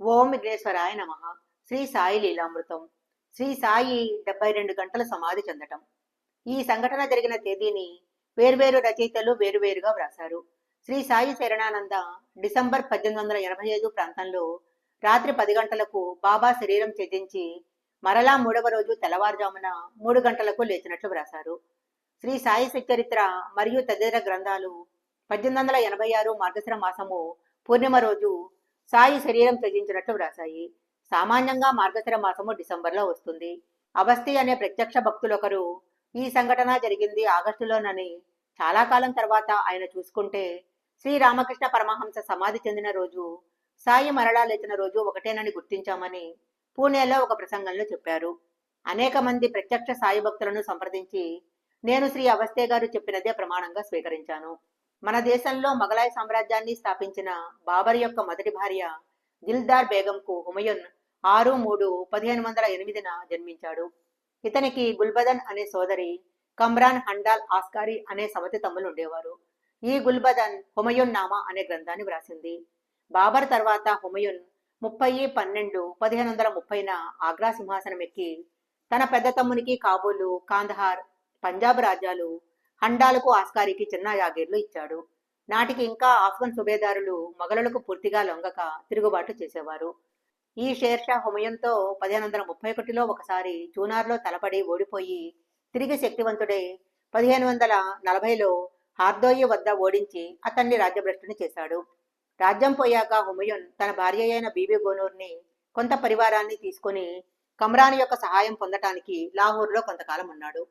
ఓం విఘ్నేశ్వరాయ నమ. శ్రీ సాయి లీలామృతం. శ్రీ సాయి డెబ్బై రెండు గంటల సమాధి చెందటం. ఈ సంఘటన జరిగిన తేదీని వేర్వేరు రచయితలు వేరువేరుగా వ్రాశారు. శ్రీ సాయి శరణానంద డిసెంబర్ పద్దెనిమిది వందల ఎనభై ఐదు ప్రాంతంలో రాత్రి పది గంటలకు బాబా శరీరం త్యజించి మరలా మూడవ రోజు తెల్లవారుజామున మూడు గంటలకు లేచినట్లు వ్రాశారు. శ్రీ సాయి సచరిత్ర మరియు తదితర గ్రంథాలు పద్దెనిమిది వందల ఎనభై ఆరు మార్గశిర మాసము పూర్ణిమ రోజు సాయి శరీరం త్యజించినట్లు వ్రాశాయి. సామాన్యంగా మార్గశిర మాసము డిసెంబర్లో వస్తుంది. అవస్థి అనే ప్రత్యక్ష భక్తులొకరు ఈ సంఘటన జరిగింది ఆగస్టులోనని చాలా కాలం తర్వాత ఆయన చూసుకుంటే శ్రీరామకృష్ణ పరమహంస సమాధి చెందిన రోజు సాయి మరలా లేచిన రోజు ఒకటేనని గుర్తించామని పూణేలో ఒక ప్రసంగంలో చెప్పారు. అనేక మంది ప్రత్యక్ష సాయి భక్తులను సంప్రదించి నేను శ్రీ అవస్థే గారు చెప్పినదే ప్రమాణంగా స్వీకరించాను. మన దేశంలో మొఘలాయ సామ్రాజ్యాన్ని స్థాపించిన బాబర్ యొక్క మొదటి భార్య దిల్దార్ బేగంకు హుమయున్ ఆరు మూడు పదిహేను వందల ఎనిమిదిన జన్మించాడు. ఇతనికి గుల్బదన్ అనే సోదరి కమ్రాన్ హండాల్ ఆస్కారి అనే సమతి తమ్ములు ఉండేవారు. ఈ గుల్బదన్ హుమయున్ నామా అనే గ్రంథాన్ని వ్రాసింది. బాబర్ తర్వాత హుమయున్ ముప్పై పన్నెండు పదిహేను వందల ముప్పైన ఆగ్రా సింహాసనం ఎక్కి తన పెద్ద తమ్మునికి కాబూలు కాందహార్ పంజాబ్ రాజ్యాలు హండాలకు ఆస్కారికి చిన్న యాగీర్లు ఇచ్చాడు. నాటికి ఇంకా ఆఫ్ఘన్ సుబేదారులు మొఘలులకు పూర్తిగా లొంగక తిరుగుబాటు చేసేవారు. ఈ షేర్షా హుమయంతో పదిహేను వందల ముప్పై ఒకటిలో ఒకసారి చూనార్లో తలపడి ఓడిపోయి తిరిగి శక్తివంతుడై పదిహేను వందల నలభైలో హార్దోయి వద్ద ఓడించి అతన్ని రాజ్యభ్రష్టుని చేశాడు. రాజ్యం పోయాక హుమయున్ తన భార్య అయిన బీబీ గోనూర్ని కొంత పరివారాన్ని తీసుకుని కమ్రాన్ యొక్క సహాయం పొందటానికి లాహోర్లో కొంతకాలం ఉన్నాడు.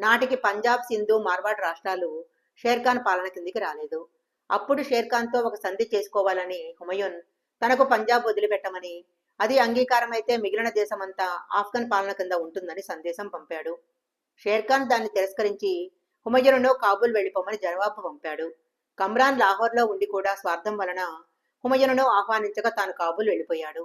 నాటికి పంజాబ్ సింధు మార్వాడ్ రాష్ట్రాలు షేర్ఖాన్ పాలన కిందికి రాలేదు. అప్పుడు షేర్ఖాన్తో ఒక సంధి చేసుకోవాలని హుమయున్ తనకు పంజాబ్ వదిలిపెట్టమని అది అంగీకారమైతే మిగిలిన దేశమంతా ఆఫ్ఘన్ పాలన కింద ఉంటుందని సందేశం పంపాడు. షేర్ఖాన్ దాన్ని తిరస్కరించి హుమయూన్ను కాబూల్ వెళ్ళిపోమని జవాబు పంపాడు. కమ్రాన్ లాహోర్లో ఉండి కూడా స్వార్థం వలన హుమయూన్ను ఆహ్వానించగా తాను కాబూల్ వెళ్ళిపోయాడు.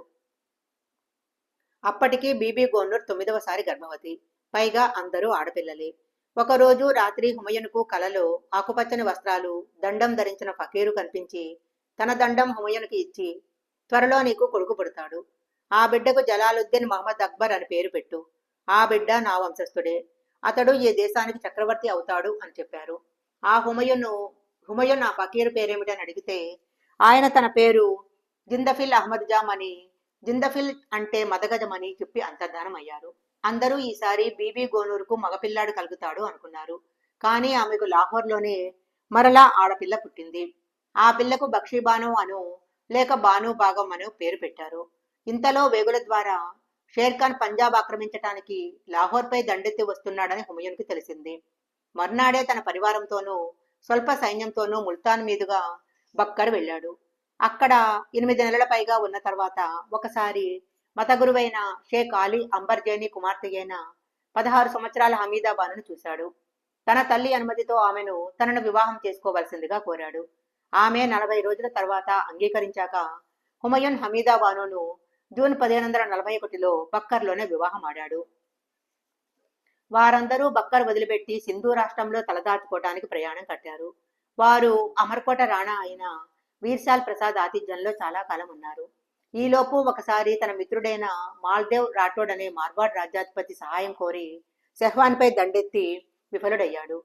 అప్పటికి బీబీ గోన్నూర్ తొమ్మిదవసారి గర్భవతి. పైగా అందరూ ఆడపిల్లలే. ఒకరోజు రాత్రి హుమయునుకు కలలో ఆకుపచ్చని వస్త్రాలు దండం ధరించిన ఫకీరు కనిపించి తన దండం హుమయునికి ఇచ్చి త్వరలో నీకు కొడుకు పుడతాడు. ఆ బిడ్డకు జలాలుద్దీన్ మహమ్మద్ అక్బర్ అని పేరు పెట్టు. ఆ బిడ్డ నా వంశస్థుడే. అతడు ఈ దేశానికి చక్రవర్తి అవుతాడు అని చెప్పారు. ఆ హుమయును హుమయున్ ఆ ఫకీరు పేరేమిటని అడిగితే ఆయన తన పేరు జిందఫిల్ అహ్మద్ జామ్ అని జిందఫిల్ అంటే మదగజమని చెప్పి అంతర్ధానం అయ్యారు అందరూ ఈసారి బీబీ గోనూరుకు మగపిల్లాడు కలుగుతాడు అనుకున్నారు. కానీ ఆమెకు లాహోర్లోనే మరలా ఆడపిల్ల పుట్టింది. ఆ పిల్లకు బక్షీబాను అను లేక బాను భాగం అను పేరు పెట్టారు. ఇంతలో వేగుల ద్వారా షేర్ఖాన్ పంజాబ్ ఆక్రమించటానికి లాహోర్పై దండెత్తి వస్తున్నాడని హుమయూన్కి తెలిసింది. మర్నాడే తన పరివారంతోనూ స్వల్ప సైన్యంతోనూ ముల్తాన్ మీదుగా బక్కర్ వెళ్ళాడు. అక్కడ ఎనిమిది నెలల పైగా ఉన్న తర్వాత ఒకసారి మత గురువైన షేక్ అలీ అంబర్జేని కుమార్తె అయిన పదహారు సంవత్సరాల హమీదాబాను చూశాడు. తన తల్లి అనుమతితో ఆమెను తనను వివాహం చేసుకోవలసిందిగా కోరాడు. ఆమె నలభై రోజుల తర్వాత అంగీకరించాక హుమయూన్ హమీదాబానును జూన్ పదిహేను వందల నలభై ఒకటిలో బక్కర్లోనే వివాహం ఆడాడు వారందరూ బక్కర్ వదిలిపెట్టి సింధు రాష్ట్రంలో తలదాచుకోవడానికి ప్రయాణం కట్టారు. వారు అమర్కోట రాణా అయిన వీర్శాల్ ప్రసాద్ ఆతిథ్యంలో చాలా కాలం ఉన్నారు. ఈలోపు ఒకసారి తన మిత్రుడైన మాల్దేవ్ రాఠోడ్ అనే మార్వాడ్ రాజ్యాధిపతి సహాయం కోరి సెహ్వాన్పై దండెత్తి విఫలుడయ్యాడు.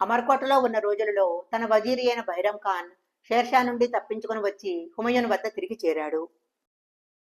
అమర్కోటలో ఉన్న రోజులలో తన వజీరి అయిన బైరం ఖాన్ షేర్షా నుండి తప్పించుకుని వచ్చి హుమయూన్ వద్ద తిరిగి చేరాడు.